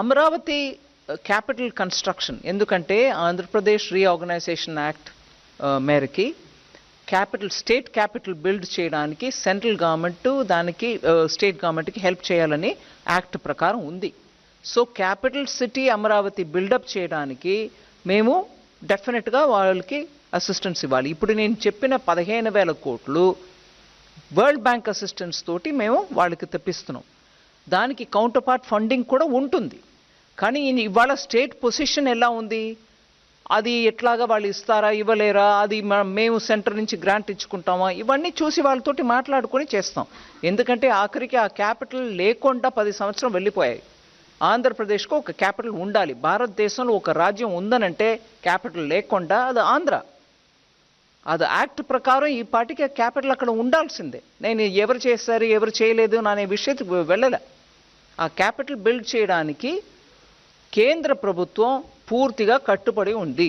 Amaravati capital construction ఎందుకంటే Andhra Pradesh reorganisation act మేరకి capital state capital build చేయడానికి సెంట్రల్ గవర్నమెంట్ దానికి స్టేట్ గవర్నమెంట్కి హెల్ప్ చేయాలని యాక్ట్ ప్రకారం ఉంది. So capital city Amaravati build up చేయడానికి మేము డెఫినెట్గా వాళ్ళకి అసిస్టెన్స్ ఇవ్వాలి. ఇప్పుడు నేను చెప్పిన పదిహేను వేల కోట్లు వరల్డ్ బ్యాంక్ అసిస్టెన్స్ తోటి మేము వాళ్ళకి తెప్పిస్తున్నాం. దానికి కౌంటర్ పార్ట్ ఫండింగ్ కూడా ఉంటుంది. కానీ ఇవాళ స్టేట్ పొజిషన్ ఎలా ఉంది? అది ఎట్లాగా వాళ్ళు ఇస్తారా ఇవ్వలేరా? అది మేము సెంటర్ నుంచి గ్రాంట్ ఇచ్చుకుంటామా? ఇవన్నీ చూసి వాళ్ళతోటి మాట్లాడుకొని చేస్తాం. ఎందుకంటే ఆఖరికి ఆ క్యాపిటల్ లేకుండా పది సంవత్సరం వెళ్ళిపోయాయి. ఆంధ్రప్రదేశ్కు ఒక క్యాపిటల్ ఉండాలి. భారతదేశంలో ఒక రాజ్యం ఉందనంటే క్యాపిటల్ లేకుండా అది ఆంధ్ర. అది యాక్ట్ ప్రకారం ఈ పాటికి క్యాపిటల్ అక్కడ ఉండాల్సిందే. నేను ఎవరు చేస్తారు ఎవరు చేయలేదు అనే విషయం వెళ్ళలే. ఆ క్యాపిటల్ బిల్డ్ చేయడానికి కేంద్ర ప్రభుత్వం పూర్తిగా కట్టుబడి ఉంది.